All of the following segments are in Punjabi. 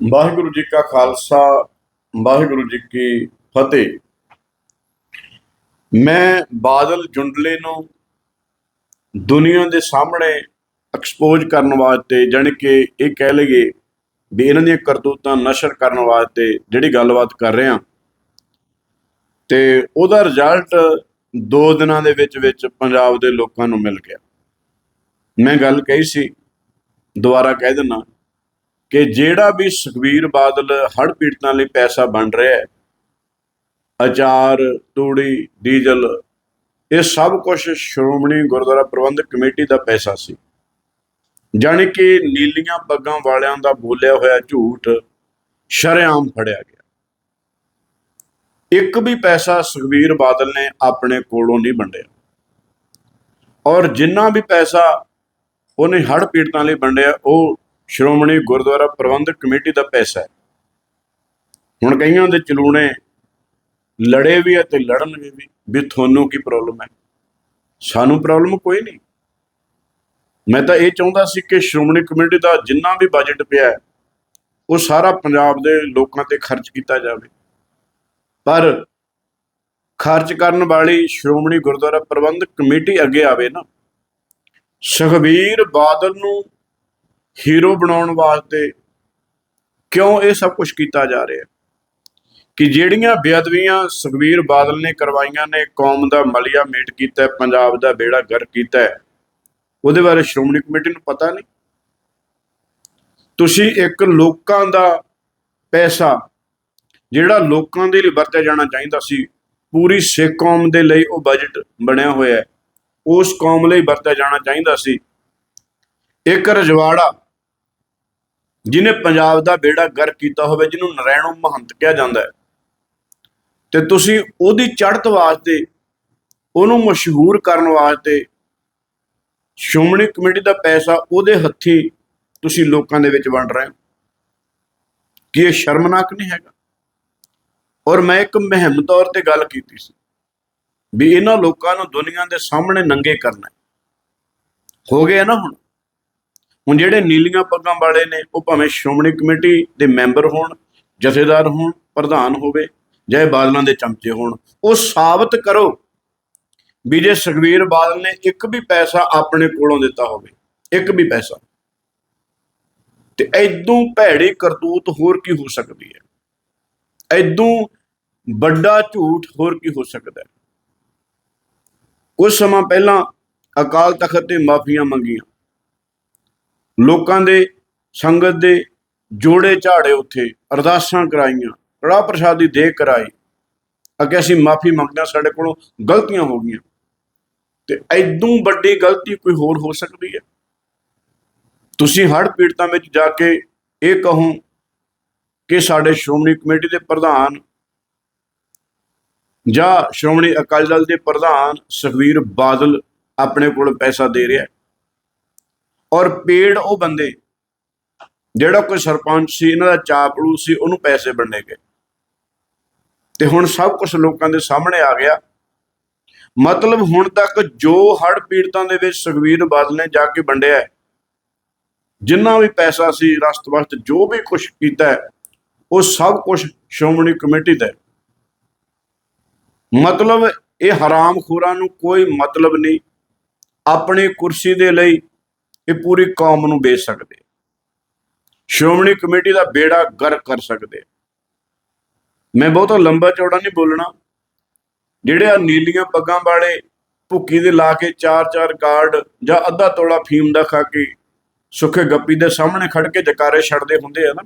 ਵਾਹਿਗੁਰੂ ਜੀ ਕਾ ਖਾਲਸਾ, ਵਾਹਿਗੁਰੂ ਜੀ ਕੀ ਫਤਿਹ। ਮੈਂ ਬਾਦਲ ਜੁੰਡਲੇ ਨੂੰ ਦੁਨੀਆ ਦੇ ਸਾਹਮਣੇ ਐਕਸਪੋਜ਼ ਕਰਨ ਵਾਸਤੇ ਜਾਣੀ ਕਿ ਇਹ ਕਹਿ ਲਈਏ ਵੀ ਇਹਨਾਂ ਦੀਆਂ ਕਰਤੂਤਾਂ ਨਸ਼ਰ ਕਰਨ ਵਾਸਤੇ ਜਿਹੜੀ ਗੱਲਬਾਤ ਕਰ ਰਹੇ। ਹਾਂ ਤੇ ਉਹਦਾ ਰਿਜ਼ਲਟ 2 ਦਿਨਾਂ ਦੇ ਵਿੱਚ ਵਿੱਚ ਪੰਜਾਬ ਦੇ ਲੋਕਾਂ ਨੂੰ ਮਿਲ ਗਿਆ। ਮੈਂ ਗੱਲ ਕਹੀ ਸੀ, ਦੁਬਾਰਾ ਕਹਿ ਦਿੰਨਾ ਕਿ ਜਿਹੜਾ ਵੀ ਸੁਖਬੀਰ ਬਾਦਲ ਹੜ੍ਹ ਪੀੜਤਾਂ ਲਈ ਪੈਸਾ ਬਣ ਰਿਹਾ ਹੈ, ਅਚਾਰ, ਤੂੜੀ, ਡੀਜ਼ਲ, ਇਹ ਸਭ ਕੁਝ ਸ਼੍ਰੋਮਣੀ ਗੁਰਦੁਆਰਾ ਪ੍ਰਬੰਧਕ ਕਮੇਟੀ ਦਾ ਪੈਸਾ ਸੀ। ਜਾਣੀ ਕਿ ਨੀਲੀਆਂ ਪੱਗਾਂ ਵਾਲਿਆਂ ਦਾ ਬੋਲਿਆ ਹੋਇਆ ਝੂਠ ਸ਼ਰੇਆਮ ਫੜਿਆ ਗਿਆ। ਇੱਕ ਵੀ ਪੈਸਾ ਸੁਖਬੀਰ ਬਾਦਲ ਨੇ ਆਪਣੇ ਕੋਲੋਂ ਨਹੀਂ ਵੰਡਿਆ। ਔਰ ਜਿੰਨਾ ਵੀ ਪੈਸਾ ਉਹਨੇ ਹੜ੍ਹ ਪੀੜਤਾਂ ਲਈ ਵੰਡਿਆ, ਉਹ ਸ਼੍ਰੋਮਣੀ ਗੁਰਦੁਆਰਾ ਪ੍ਰਬੰਧਕ ਕਮੇਟੀ ਦਾ ਪੈਸਾ ਹੈ। ਹੁਣ ਕਈਆਂ ਦੇ ਚਲੂਣੇ ਲੜੇ ਵੀ ਹੈ ਤੇ ਲੜਨਗੇ ਵੀ ਵੀ ਤੁਹਾਨੂੰ ਕੀ ਪ੍ਰੋਬਲਮ ਹੈ? ਸਾਨੂੰ ਪ੍ਰੋਬਲਮ ਕੋਈ ਨਹੀਂ। ਮੈਂ ਤਾਂ ਇਹ ਚਾਹੁੰਦਾ ਸੀ ਕਿ ਸ਼੍ਰੋਮਣੀ ਕਮੇਟੀ ਦਾ ਜਿੰਨਾ ਵੀ ਬਜਟ ਪਿਆ ਹੈ, ਉਹ ਸਾਰਾ ਪੰਜਾਬ ਦੇ ਲੋਕਾਂ ਤੇ ਖਰਚ ਕੀਤਾ ਜਾਵੇ। ਪਰ ਖਰਚ ਕਰਨ ਵਾਲੀ ਸ਼੍ਰੋਮਣੀ ਗੁਰਦੁਆਰਾ ਪ੍ਰਬੰਧਕ ਕਮੇਟੀ ਅੱਗੇ ਆਵੇ ਨਾ ਸੁਖਬੀਰ ਬਾਦਲ ਨੂੰ ਹੀਰੋ ਬਣਾਉਣ ਵਾਸਤੇ ਕਿਉਂ ਇਹ ਸਭ ਕੁਝ ਕੀਤਾ ਜਾ ਰਿਹਾ? ਕਿ ਜਿਹੜੀਆਂ ਬੇਅਦਬੀਆਂ ਸੁਖਬੀਰ ਬਾਦਲ ਨੇ ਕਰਵਾਈਆਂ ਨੇ, ਕੌਮ ਦਾ ਮਲਿਆ ਮੇਟ ਕੀਤਾ, ਪੰਜਾਬ ਦਾ ਬੇੜਾ ਗਰ ਕੀਤਾ, ਉਹਦੇ ਬਾਰੇ ਸ਼੍ਰੋਮਣੀ ਕਮੇਟੀ ਨੂੰ ਪਤਾ ਨਹੀਂ? ਤੁਸੀਂ ਇੱਕ ਲੋਕਾਂ ਦਾ ਪੈਸਾ, ਜਿਹੜਾ ਲੋਕਾਂ ਦੇ ਲਈ ਵਰਤਿਆ ਜਾਣਾ ਚਾਹੀਦਾ ਸੀ, ਪੂਰੀ ਸਿੱਖ ਕੌਮ ਦੇ ਲਈ ਉਹ ਬਜਟ ਬਣਿਆ ਹੋਇਆ ਹੈ, ਉਸ ਕੌਮ ਲਈ ਵਰਤਿਆ ਜਾਣਾ ਚਾਹੀਦਾ ਸੀ। ਇੱਕ ਰਜਵਾੜਾ ਜਿਹਨੇ ਪੰਜਾਬ ਦਾ ਬੇੜਾ ਗਰ ਕੀਤਾ ਹੋਵੇ, ਜਿਹਨੂੰ ਨਰੈਣੋ ਮਹੰਤ ਕਿਹਾ ਜਾਂਦਾ ਹੈ। ਤੇ ਤੁਸੀਂ ਉਹਦੀ ਚੜ੍ਹਤ ਵਾਸਤੇ, ਉਹਨੂੰ ਮਸ਼ਹੂਰ ਕਰਨ ਵਾਸਤੇ ਸ਼੍ਰੋਮਣੀ ਕਮੇਟੀ ਦਾ ਪੈਸਾ ਉਹਦੇ ਹੱਥੀ ਤੁਸੀਂ ਲੋਕਾਂ ਦੇ ਵਿੱਚ ਵੰਡ ਰਹੇ ਹੋ। ਕੀ ਇਹ ਸ਼ਰਮਨਾਕ ਨਹੀਂ ਹੈਗਾ? ਔਰ ਮੈਂ ਇੱਕ ਮਹਿਮ ਤੌਰ ਤੇ ਗੱਲ ਕੀਤੀ ਸੀ ਵੀ ਇਹਨਾਂ ਲੋਕਾਂ ਨੂੰ ਦੁਨੀਆ ਦੇ ਸਾਹਮਣੇ ਨੰਗੇ ਕਰਨਾ ਹੋ। ਗਿਆ ਨਾ ਹੁਣ? ਹੁਣ ਜਿਹੜੇ ਨੀਲੀਆਂ ਪੱਗਾਂ ਵਾਲੇ ਨੇ, ਉਹ ਭਾਵੇਂ ਸ਼੍ਰੋਮਣੀ ਕਮੇਟੀ ਦੇ ਮੈਂਬਰ ਹੋਣ, ਜਥੇਦਾਰ ਹੋਣ, ਪ੍ਰਧਾਨ ਹੋਵੇ ਜਾਂ ਬਾਦਲਾਂ ਦੇ ਚਮਚੇ ਹੋਣ, ਉਹ ਸਾਬਤ ਕਰੋ ਵੀ ਜੇ ਸੁਖਬੀਰ ਬਾਦਲ ਨੇ ਇੱਕ ਵੀ ਪੈਸਾ ਆਪਣੇ ਕੋਲੋਂ ਦਿੱਤਾ ਹੋਵੇ, ਇੱਕ ਵੀ ਪੈਸਾ। ਤੇ ਐਦੋਂ ਭੈੜੀ ਕਰਤੂਤ ਹੋਰ ਕੀ ਹੋ ਸਕਦੀ ਹੈ? ਐਦੋਂ ਵੱਡਾ ਝੂਠ ਹੋਰ ਕੀ ਹੋ ਸਕਦਾ ਹੈ? ਕੁਝ ਸਮਾਂ ਪਹਿਲਾਂ ਅਕਾਲ ਤਖਤ ਤੇ ਮਾਫੀਆਂ ਮੰਗੀਆਂ। ਲੋਕਾਂ ਦੇ ਸੰਗਤ ਦੇ ਜੋੜੇ ਝਾੜੇ ਉੱਥੇ ਅਰਦਾਸਾਂ ਕਰਾਈਆਂ ਕੜਾ ਪ੍ਰਸ਼ਾਦੀ ਦੇ ਕਰਾਈ। ਅੱਗੇ ਅਸੀਂ ਮਾਫੀ ਮੰਗਦੇ ਹਾਂ, ਸਾਡੇ ਕੋਲੋਂ ਗਲਤੀਆਂ ਹੋ ਗਈਆਂ। ਤੇ ਐਦੋਂ ਵੱਡੀ ਗਲਤੀ ਕੋਈ ਹੋਰ ਹੋ ਸਕਦੀ ਹੈ? ਤੁਸੀਂ ਹੜ੍ਹ ਪੀੜਤਾਂ ਵਿੱਚ ਜਾ ਕੇ ਇਹ ਕਹੋ ਕਿ ਸਾਡੇ ਸ਼੍ਰੋਮਣੀ ਕਮੇਟੀ ਦੇ ਪ੍ਰਧਾਨ ਜਾਂ ਸ਼੍ਰੋਮਣੀ ਅਕਾਲੀ ਦਲ ਦੇ ਪ੍ਰਧਾਨ ਸੁਖਬੀਰ ਬਾਦਲ ਆਪਣੇ ਕੋਲ ਪੈਸਾ ਦੇ ਰਿਹਾ ਹੈ। ਔਰ ਪੇੜ ਉਹ ਬੰਦੇ, ਜਿਹੜਾ ਕੋਈ ਸਰਪੰਚ ਸੀ, ਇਹਨਾਂ ਦਾ ਚਾਪੜੂ ਸੀ, ਉਹਨੂੰ ਪੈਸੇ ਵੰਡੇ ਗਏ। ਤੇ ਹੁਣ ਸਭ ਕੁਝ ਲੋਕਾਂ ਦੇ ਸਾਹਮਣੇ ਆ ਗਿਆ। ਮਤਲਬ ਹੁਣ ਤੱਕ ਜੋ ਹੜ ਪੀੜਤਾਂ ਦੇ ਵਿੱਚ ਸੁਖਬੀਰ ਬਾਦਲ ਨੇ ਜਾ ਕੇ ਵੰਡਿਆ ਜਿੰਨਾ ਵੀ ਪੈਸਾ ਸੀ, ਰਸਤ ਵਸਤ, ਜੋ ਵੀ ਕੁਝ ਕੀਤਾ ਉਹ ਸਭ ਕੁਝ ਸ਼੍ਰੋਮਣੀ ਕਮੇਟੀ ਦਾ ਮਤਲਬ ਇਹ ਹਰਾਮਖੋਰਾਂ ਨੂੰ ਕੋਈ ਮਤਲਬ ਨਹੀਂ। ਆਪਣੀ ਕੁਰਸੀ ਦੇ ਲਈ ਇਹ ਪੂਰੀ ਕੌਮ ਨੂੰ ਵੇਚ ਸਕਦੇ ਸ਼੍ਰੋਮਣੀ ਕਮੇਟੀ ਦਾ ਬੇੜਾ ਗਰ ਕਰ ਸਕਦੇ ਮੈਂ ਬਹੁਤਾ ਲੰਬਾ ਚੌੜਾ ਨਹੀਂ ਬੋਲਣਾ। ਜਿਹੜੇ ਆ ਨੀਲੀਆਂ ਪੱਗਾਂ ਵਾਲੇ ਭੁੱਕੀ ਦੇ ਲਾ ਕੇ ਚਾਰ ਚਾਰ ਕਾਰਡ ਜਾਂ ਅੱਧਾ ਤੋਲਾ ਫੀਮ ਦਾ ਖਾ ਕੇ ਸੁੱਖੇ ਗੱਪੀ ਦੇ ਸਾਹਮਣੇ ਖੜ ਕੇ ਜਕਾਰੇ ਛੱਡਦੇ ਹੁੰਦੇ ਆ ਨਾ।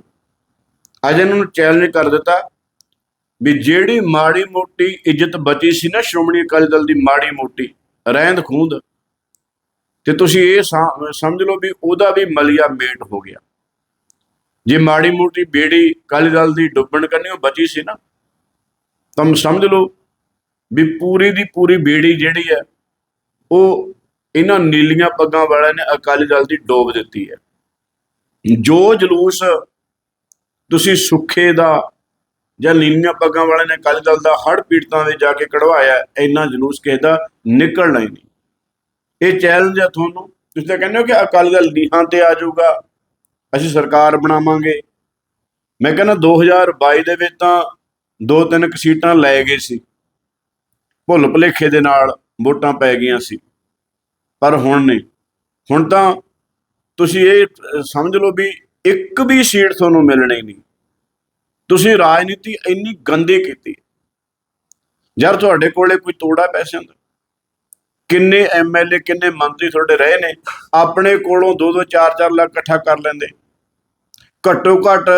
ਅੱਜ ਇਹਨਾਂ ਨੂੰ ਚੈਲੰਜ ਕਰ ਦਿੱਤਾ ਵੀ ਜਿਹੜੀ ਮਾੜੀ ਮੋਟੀ ਇੱਜ਼ਤ ਬਚੀ ਸੀ ਨਾ ਸ਼੍ਰੋਮਣੀ ਅਕਾਲੀ ਦਲ ਦੀ ਮਾੜੀ ਮੋਟੀ, ਰਹਿੰਦ ਖੂੰਦ ਤੇ ਤੁਸੀਂ ਇਹ ਸਮ- ਸਮਝ ਲਓ ਵੀ ਉਹਦਾ ਵੀ ਮਲੀਆ ਮੇਟ ਹੋ ਗਿਆ। ਜੇ ਮਾੜੀ ਮੋਟੀ ਬੇੜੀ ਅਕਾਲੀ ਦਲ ਦੀ ਡੁੱਬਣ ਕਰਨੀ ਉਹ ਬਚੀ ਸੀ ਨਾ, ਤਾਂ ਸਮਝ ਲਓ ਵੀ ਪੂਰੀ ਦੀ ਪੂਰੀ ਬੇੜੀ ਜਿਹੜੀ ਹੈ, ਉਹ ਇਹਨਾਂ ਨੀਲੀਆਂ ਪੱਗਾਂ ਵਾਲਿਆਂ ਨੇ ਅਕਾਲੀ ਦਲ ਦੀ ਡੋਬ ਦਿੱਤੀ ਹੈ। ਜੋ ਜਲੂਸ ਤੁਸੀਂ ਸੁੱਖੇ ਦਾ ਜਾਂ ਨੀਲੀਆਂ ਪੱਗਾਂ ਵਾਲਿਆਂ ਨੇ ਅਕਾਲੀ ਦਲ ਦਾ ਹੜ ਪੀੜਤਾਂ ਦੇ ਜਾ ਕੇ ਕਢਵਾਇਆ, ਇੰਨਾ ਜਲੂਸ ਕਿਸੇ ਦਾ ਨਿਕਲਣਾ ਹੀ ਨਹੀਂ। ਇਹ ਚੈਲੰਜ ਹੈ ਤੁਹਾਨੂੰ। ਤੁਸੀਂ ਤਾਂ ਕਹਿੰਦੇ ਹੋ ਕਿ ਅਕਾਲੀ ਦਲ ਨੀਹਾਂ ਤੇ ਆ ਜਾਊਗਾ। ਅਸੀਂ ਸਰਕਾਰ ਬਣਾਵਾਂਗੇ। ਮੈਂ ਕਹਿੰਦਾ 2022 ਦੇ ਵਿੱਚ ਤਾਂ ਦੋ ਤਿੰਨ ਕੁ ਸੀਟਾਂ ਲੈ ਗਏ ਸੀ। ਭੁੱਲ ਭੁਲੇਖੇ ਦੇ ਨਾਲ ਵੋਟਾਂ ਪੈ ਗਈਆਂ ਸੀ। ਪਰ ਹੁਣ ਨਹੀਂ। ਹੁਣ ਤਾਂ ਤੁਸੀਂ ਇਹ ਸਮਝ ਲਓ ਵੀ ਇੱਕ ਵੀ ਸੀਟ ਤੁਹਾਨੂੰ ਮਿਲਣੀ ਨਹੀਂ। ਤੁਸੀਂ ਰਾਜਨੀਤੀ ਇੰਨੀ ਗੰਦੀ ਕੀਤੀ। ਯਾਰ ਤੁਹਾਡੇ ਕੋਲੇ ਕੋਈ ਤੋੜਾ ਪੈਸਿਆਂ ਦਾ ਕਿੰਨੇ ਐਮਐਲਏ ਕਿੰਨੇ ਮੰਤਰੀ ਤੁਹਾਡੇ ਰਹੇ ਨੇ, ਆਪਣੇ ਕੋਲੋਂ 2-2 4-4 ਲੱਖ ਇਕੱਠਾ ਕਰ ਲੈਂਦੇ। ਘੱਟੋ ਘੱਟ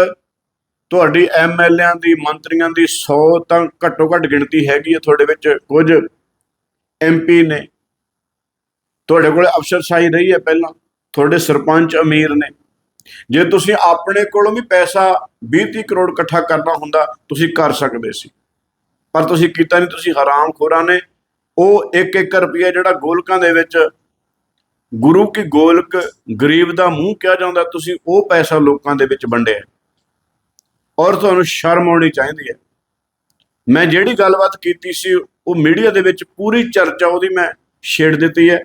ਤੁਹਾਡੀ ਐਮਐਲਏਆਂ ਦੀ, ਮੰਤਰੀਆਂ ਦੀ 100 ਤਾਂ ਘੱਟੋ ਘੱਟ ਗਿਣਤੀ ਹੈਗੀ ਹੈ ਤੁਹਾਡੇ ਵਿੱਚ, ਕੁਝ ਐਮਪੀ ਨੇ। ਤੁਹਾਡੇ ਕੋਲ ਅਫਸਰਸ਼ਾਹੀ ਰਹੀ ਹੈ ਪਹਿਲਾਂ, ਤੁਹਾਡੇ ਸਰਪੰਚ ਅਮੀਰ ਨੇ। ਜੇ ਤੁਸੀਂ ਆਪਣੇ ਕੋਲੋਂ ਵੀ ਪੈਸਾ 20-30 ਕਰੋੜ ਇਕੱਠਾ ਕਰਨਾ ਹੁੰਦਾ, ਤੁਸੀਂ ਕਰ ਸਕਦੇ ਸੀ। ਪਰ ਤੁਸੀਂ ਕੀਤਾ ਨਹੀਂ, ਤੁਸੀਂ ਹਰਾਮ ਖੋਰਾਂ ਨੇ ਉਹ 1-1 ਰੁਪਿਆ ਜਿਹੜਾ ਗੋਲਕਾਂ ਦੇ ਵਿੱਚ ਗੁਰੂ ਕੀ ਗੋਲਕ ਗਰੀਬ ਦਾ ਮੂੰਹ ਕਿਹਾ ਜਾਂਦਾ, ਤੁਸੀਂ ਉਹ ਪੈਸਾ ਲੋਕਾਂ ਦੇ ਵਿੱਚ ਵੰਡਿਆ ਔਰ ਤੁਹਾਨੂੰ ਸ਼ਰਮ ਆਉਣੀ ਚਾਹੀਦੀ ਹੈ। ਮੈਂ ਜਿਹੜੀ ਗੱਲਬਾਤ ਕੀਤੀ ਸੀ, ਉਹ ਮੀਡੀਆ ਦੇ ਵਿੱਚ ਪੂਰੀ ਚਰਚਾ ਉਹਦੀ ਮੈਂ ਛੇੜ ਦਿੱਤੀ ਹੈ।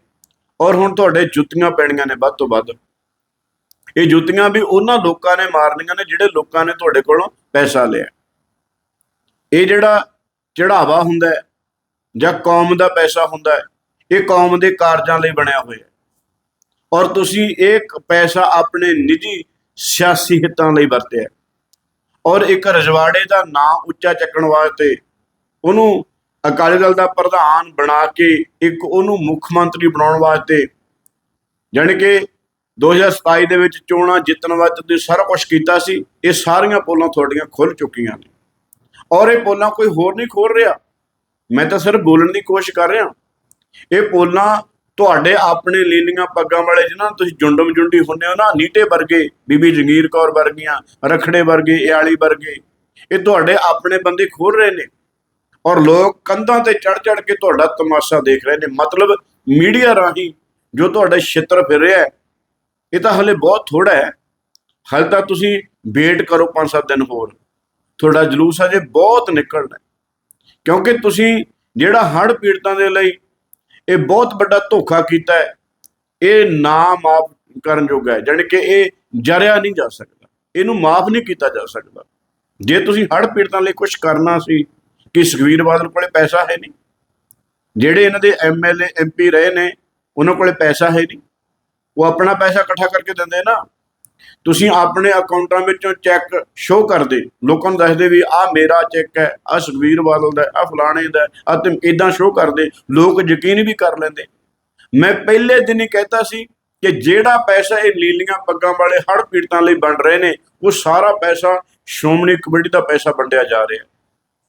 ਔਰ ਹੁਣ ਤੁਹਾਡੇ ਜੁੱਤੀਆਂ ਪੈਣੀਆਂ ਨੇ ਵੱਧ ਤੋਂ ਵੱਧ। ਇਹ ਜੁੱਤੀਆਂ ਵੀ ਉਹਨਾਂ ਲੋਕਾਂ ਨੇ ਮਾਰਨੀਆਂ ਨੇ ਜਿਹੜੇ ਲੋਕਾਂ ਨੇ ਤੁਹਾਡੇ ਕੋਲੋਂ ਪੈਸਾ ਲਿਆ। ਇਹ ਜਿਹੜਾ ਚੜਾਵਾ ਹੁੰਦਾ ਹੈ ਜਾਂ ਕੌਮ ਦਾ ਪੈਸਾ ਹੁੰਦਾ ਹੈ, ਇਹ ਕੌਮ ਦੇ ਕਾਰਜਾਂ ਲਈ ਬਣਿਆ ਹੋਇਆ ਹੈ। ਔਰ ਤੁਸੀਂ ਇਹ ਪੈਸਾ ਆਪਣੇ ਨਿੱਜੀ ਸਿਆਸੀ ਹਿੱਤਾਂ ਲਈ ਵਰਤਿਆ ਔਰ ਇੱਕ ਰਜਵਾੜੇ ਦਾ ਨਾਂ ਉੱਚਾ ਚੱਕਣ ਵਾਸਤੇ ਉਹਨੂੰ ਅਕਾਲੀ ਦਲ ਦਾ ਪ੍ਰਧਾਨ ਬਣਾ ਕੇ ਇੱਕ ਉਹਨੂੰ ਮੁੱਖ ਮੰਤਰੀ ਬਣਾਉਣ ਵਾਸਤੇ ਜਾਣੀ ਕਿ 2027 ਦੇ ਵਿੱਚ ਚੋਣਾਂ ਜਿੱਤਣ ਵਾਸਤੇ ਤੁਸੀਂ ਸਾਰਾ ਕੁਝ ਕੀਤਾ ਸੀ, ਇਹ ਸਾਰੀਆਂ ਪੋਲਾਂ ਤੁਹਾਡੀਆਂ ਖੁੱਲ ਚੁੱਕੀਆਂ ਨੇ। ਔਰ ਇਹ ਪੋਲਾਂ ਕੋਈ ਹੋਰ ਨਹੀਂ ਖੋਲ ਰਿਹਾ। ਮੈਂ ਤਾਂ ਸਿਰਫ ਬੋਲਣ ਦੀ ਕੋਸ਼ਿਸ਼ ਕਰ ਰਿਹਾ। ਇਹ ਪੋਲਾਂ ਤੁਹਾਡੇ ਆਪਣੇ ਲੀਲੀਆਂ ਪੱਗਾਂ ਵਾਲੇ ਜਿਹਨਾਂ ਨੂੰ ਤੁਸੀਂ ਜੁੰਡਮ ਜੁੰਡੀ ਹੁੰਦੇ ਹੋ ਨਾ, ਨੀਟੇ ਵਰਗੇ, ਬੀਬੀ ਜੰਗੀਰ ਕੌਰ ਵਰਗੀਆਂ, ਰਖੜੇ ਵਰਗੇ, ਇਆਲੀ ਵਰਗੇ, ਇਹ ਤੁਹਾਡੇ ਆਪਣੇ ਬੰਦੇ ਖੋਲ ਰਹੇ ਨੇ। ਔਰ ਲੋਕ ਕੰਧਾਂ ਤੇ ਚੜ ਚੜ ਕੇ ਤੁਹਾਡਾ ਤਮਾਸ਼ਾ ਦੇਖ ਰਹੇ ਨੇ। ਮਤਲਬ ਮੀਡੀਆ ਰਾਹੀਂ ਜੋ ਤੁਹਾਡਾ ਛਿੱਤਰ ਫਿਰ ਰਿਹਾ ਹੈ, ਇਹ ਤਾਂ ਹਲੇ ਬਹੁਤ ਥੋੜਾ ਹੈ। ਹਲ ਤਾਂ ਤੁਸੀਂ ਵੇਟ ਕਰੋ 5-7 ਦਿਨ ਹੋਰ। ਤੁਹਾਡਾ ਜਲੂਸ ਅਜੇ ਬਹੁਤ ਨਿਕਲਣਾ ਕਿਉਂਕਿ ਤੁਸੀਂ ਜਿਹੜਾ ਹੜ੍ਹ ਪੀੜਤਾਂ ਦੇ ਲਈ ਇਹ ਬਹੁਤ ਵੱਡਾ ਧੋਖਾ ਕੀਤਾ ਹੈ, ਇਹ ਨਾ ਮਾਫ ਕਰਨ ਯੋਗ ਹੈ, ਜਾਣੀ ਕਿ ਇਹ ਜਰਿਆ ਨਹੀਂ ਜਾ ਸਕਦਾ, ਇਹਨੂੰ ਮਾਫ ਨਹੀਂ ਕੀਤਾ ਜਾ ਸਕਦਾ। ਜੇ ਤੁਸੀਂ ਹੜ੍ਹ ਪੀੜਤਾਂ ਲਈ ਕੁਝ ਕਰਨਾ ਸੀ, ਕਿ ਸੁਖਵੀਰ ਬਾਦਲ ਕੋਲੇ ਪੈਸਾ ਹੈ ਨਹੀਂ? ਜਿਹੜੇ ਇਹਨਾਂ ਦੇ ਐਮਐਲਏ ਐਮਪੀ ਰਹੇ ਨੇ, ਉਹਨਾਂ ਕੋਲੇ ਪੈਸਾ ਹੈ ਨਹੀਂ? ਉਹ ਆਪਣਾ ਪੈਸਾ ਇਕੱਠਾ ਕਰਕੇ ਦਿੰਦੇ ਨਾ। ਤੁਸੀਂ ਆਪਣੇ ਅਕਾਊਂਟਾਂ ਵਿੱਚੋਂ ਚੈੱਕ ਸ਼ੋਅ ਕਰਦੇ। ਲੋਕਾਂ ਨੂੰ ਦੱਸਦੇ ਵੀ ਆਹ ਮੇਰਾ ਚੈੱਕ ਹੈ, ਆਹ ਸੁਖਵੀਰ ਬਾਦਲ ਦਾ ਆਹ ਫਲਾਣੇ ਦਾ ਆ ਤੇ ਇਦਾਂ ਸ਼ੋਅ ਕਰਦੇ। ਲੋਕ ਯਕੀਨ ਵੀ ਕਰ ਲੈਂਦੇ। ਮੈਂ ਪਹਿਲੇ ਦਿਨ ਹੀ ਕਹਿਤਾ ਸੀ ਕਿ ਜਿਹੜਾ ਪੈਸਾ ਇਹ ਲੀਲੀਆਂ ਪੱਗਾਂ ਵਾਲੇ ਹੜ ਪੀੜਤਾਂ ਲਈ ਵੰਡ ਰਹੇ ਨੇ, ਉਹ ਸਾਰਾ ਪੈਸਾ ਸ਼੍ਰੋਮਣੀ ਕਮੇਟੀ ਦਾ ਪੈਸਾ ਵੰਡਿਆ ਜਾ ਰਿਹਾ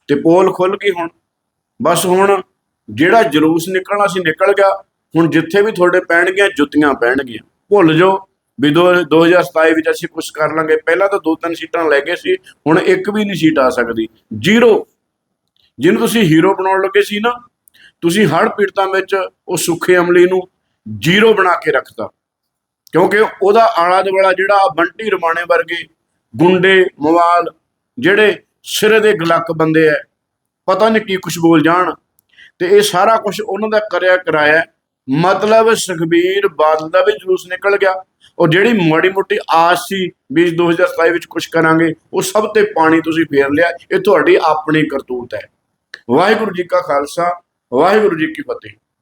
ਤੇ ਪੋਲ ਖੁੱਲ ਗਈ ਹੁਣ। ਬਸ ਹੁਣ ਜਿਹੜਾ ਜਲੂਸ ਨਿਕਲਣਾ ਸੀ ਨਿਕਲ ਗਿਆ। ਹੁਣ ਜਿੱਥੇ ਵੀ ਤੁਹਾਡੇ ਪੈਣਗੀਆਂ, ਜੁੱਤੀਆਂ ਪੈਣਗੀਆਂ। ਭੁੱਲ ਜਾਓ। ਵੀ ਦੋ 2027 ਵਿੱਚ ਅਸੀਂ ਕੁਝ ਕਰ ਲਾਂਗੇ। ਪਹਿਲਾਂ ਤਾਂ ਦੋ ਤਿੰਨ ਸੀਟਾਂ ਲੈ ਗਏ ਸੀ, ਹੁਣ ਇੱਕ ਵੀ ਨਹੀਂ ਸੀਟ ਆ ਸਕਦੀ। ਜ਼ੀਰੋ। ਜਿਹਨੂੰ ਤੁਸੀਂ ਹੀਰੋ ਬਣਾਉਣ ਲੱਗੇ ਸੀ ਨਾ, ਤੁਸੀਂ ਹੜ ਪੀੜਤਾਂ ਵਿੱਚ ਉਹ ਸੁੱਖੇ ਅਮਲੀ ਨੂੰ ਜ਼ੀਰੋ ਬਣਾ ਕੇ ਰੱਖਤਾ। ਕਿਉਂਕਿ ਉਹਦਾ ਆਲਾ ਦੁਆਲਾ ਜਿਹੜਾ ਆਹ ਬੰਟੀ ਰਮਾਣੇ ਵਰਗੇ ਗੁੰਡੇ, ਮਵਾਲ, ਜਿਹੜੇ ਸਿਰੇ ਦੇ ਗਲੱਕ ਬੰਦੇ ਐ, ਪਤਾ ਨਹੀਂ ਕੀ ਕੁਝ ਬੋਲ ਜਾਣ। ਤੇ ਇਹ ਸਾਰਾ ਕੁਝ ਉਹਨਾਂ ਦਾ ਕਰਿਆ ਕਰਾਇਆ ਮਤਲਬ ਸੁਖਬੀਰ ਬਾਦਲ ਦਾ ਵੀ ਜਲੂਸ ਨਿਕਲ ਗਿਆ। ਉਹ ਜਿਹੜੀ ਮਾੜੀ ਮੋਟੀ ਆਸ ਸੀ ਵੀ 2027 ਵਿੱਚ ਕੁਝ ਕਰਾਂਗੇ, ਉਹ ਸਭ ਤੇ ਪਾਣੀ ਤੁਸੀਂ ਫੇਰ ਲਿਆ, ਇਹ ਤੁਹਾਡੀ ਆਪਣੀ ਕਰਤੂਤ ਹੈ। ਵਾਹਿਗੁਰੂ ਜੀ ਕਾ ਖਾਲਸਾ, ਵਾਹਿਗੁਰੂ ਜੀ ਕੀ ਫਤਿਹ।